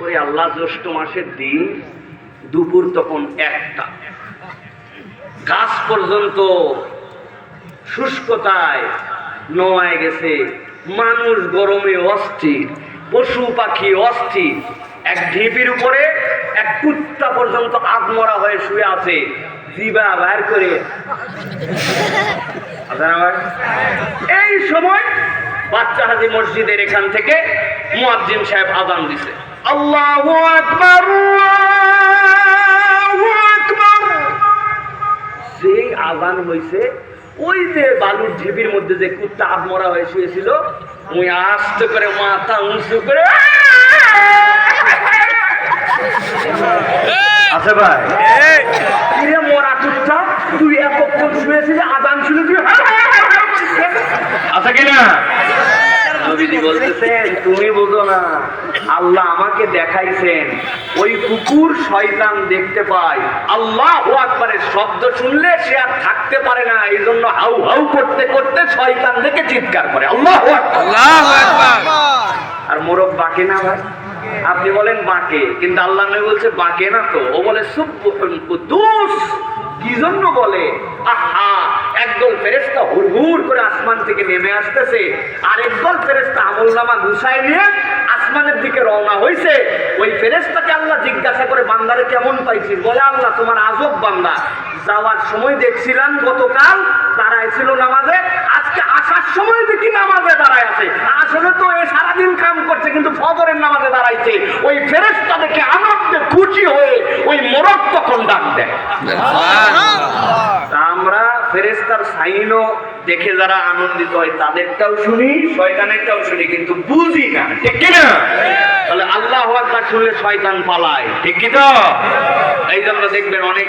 ওরে আল্লাহ, জ্যৈষ্ঠ মাসের দিন, দুপুর তখন একটা। গাছ পর্যন্ত শুষ্কতায় নোয়ায় গেছে, মানুষ গরমে অস্থির, পশু পাখি অস্থির, এক ঢিপির উপরে এক কুত্তা পর্যন্ত আত্মরা হয়ে শুয়ে আছে, জিবা বাইর করে। এই সময় বাচ্চা হাজি মসজিদের এখান থেকে মুয়াজ্জিন সাহেব আদান দিছে। আল্লাহু আকবার আল্লাহু আকবার। যেই আজান হয়েছে ওই যে বালুর ঢিপির মধ্যে যে কুত্তা আধমরা হয়ে শুয়েছিল ওই আস্তে করে মাথা উঁচু করে আছে ভাই কিরে মরা কুত্তা তুই এতক্ষণ শুয়েছিলি আজান শুনে তুই আছে কিনা? নবীজি বলতেছেন তুমি বোঝো না আল্লাহ আমাকে দেখাইছেন। ওই কুকুর শয়তান দেখতে পায়। আল্লাহ আকবারের শব্দ শুনলে সে আর থাকতে পারে না। এই জন্য হাউ হাউ করতে করতে শয়তান দেখে চিৎকার করে। আল্লাহ আর মোরব বাঁকে না ভাই? আপনি বলেন বাঁকে কিন্তু আল্লাহ নবী বলছে বাঁকে না তো। ও বলে কুদ্দুস। কি জন্য বলে? আহা ফেরেশতা হুড়হুড় করে আসমান থেকে নেমে আসতেছে। আর একদল ফেরেশতা আমলনামা গুছায় নিয়ে আসমানের দিকে রওনা হয়েছে ওই ফেরেশতাকে আল্লাহ জিজ্ঞাসা করে, বান্দারে কেমন পাইছি বলে, আল্লাহ তোমার আজব বান্দা। যাওয়ার সময় দেখছিলাম গতকাল দাঁড়ায় ছিল নামাজে, আজকে আসার সময় দেখি নামাজে দাঁড়ায় আছে। আসলে তো এ সারাদিন কাম করছে, কিন্তু ফজরের নামাজে দাঁড়াইছে। ওই ফেরেশতা দেখে আনন্দে খুশি হয়ে ওই মোরক তখন ডাক দেয় সাইনও দেখে যারা আনন্দিত হয়, তাদেরটাও শুনি, শয়তানেরটাও শুনি, কিন্তু বুঝি না। ঠিক কিনা তাহলে আল্লাহ আকবার শুনলে শয়তান পালায়। ঠিক কি তো? এই জন্য দেখবেন অনেকে